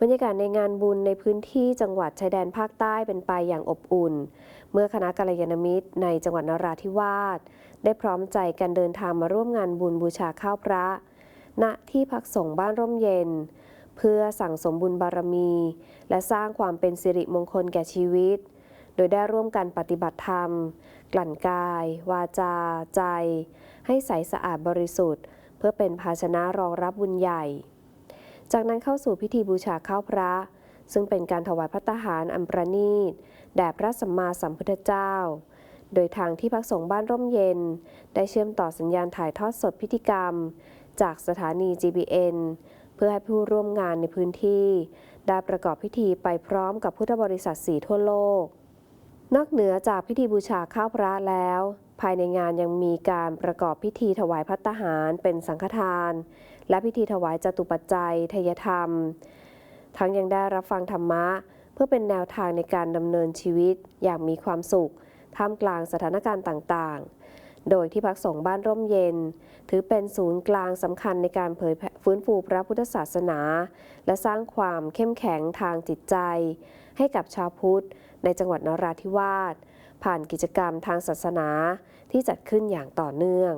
บรรยากาศในงานบุญในพื้นที่จังหวัดชายแดนภาคใต้เป็นไปอย่างอบอุ่น เมื่อคณะกัลยาณมิตรในจังหวัดนราธิวาสได้พร้อมใจกันเดินทางมาร่วมงานบุญบูชาข้าวพระ ณที่พักสงฆ์บ้านร่มเย็น เพื่อสั่งสมบุญบารมี และสร้างความเป็นสิริมงคลแก่ชีวิต โดยได้ร่วมกันปฏิบัติธรรม กลั่นกาย วาจา ใจ ให้ใสสะอาดบริสุทธิ์ เพื่อเป็นภาชนะรองรับบุญใหญ่ จากนั้นเข้าสู่พิธีบูชาข้าวพระ ซึ่งเป็นการถวายพระตาหารอันประณีตแด่พระสัมมาสัมพุทธเจ้า โดยทางที่พักสงฆ์บ้านร่มเย็น ได้เชื่อมต่อสัญญาณถ่ายทอดสดพิธีกรรม จากสถานี GBN เพื่อให้ผู้ร่วมงานในพื้นที่ ได้ประกอบพิธีไปพร้อมกับพุทธบริษัทสีทั่วโลก นอกเหนือจากพิธีบูชาข้าวพระแล้ว ภายในงานยังมีการประกอบพิธีถวายพัตตาหารเป็นสังฆทาน และพิธีถวายจตุปัจจัยทยธรรม ทั้งยังได้รับฟังธรรมะ เพื่อเป็นแนวทางในการดำเนินชีวิตอย่างมีความสุข ท่ามกลางสถานการณ์ต่างๆ โดยที่พักสงฆ์บ้านร่มเย็น ถือเป็นศูนย์กลางสำคัญในการเผยแผ่ฟื้นฟูพระพุทธศาสนา และสร้างความเข้มแข็งทางจิตใจ ให้กับชาวพุทธในจังหวัดนราธิวาส ผ่านกิจกรรมทางศาสนาที่จัดขึ้นอย่างต่อเนื่อง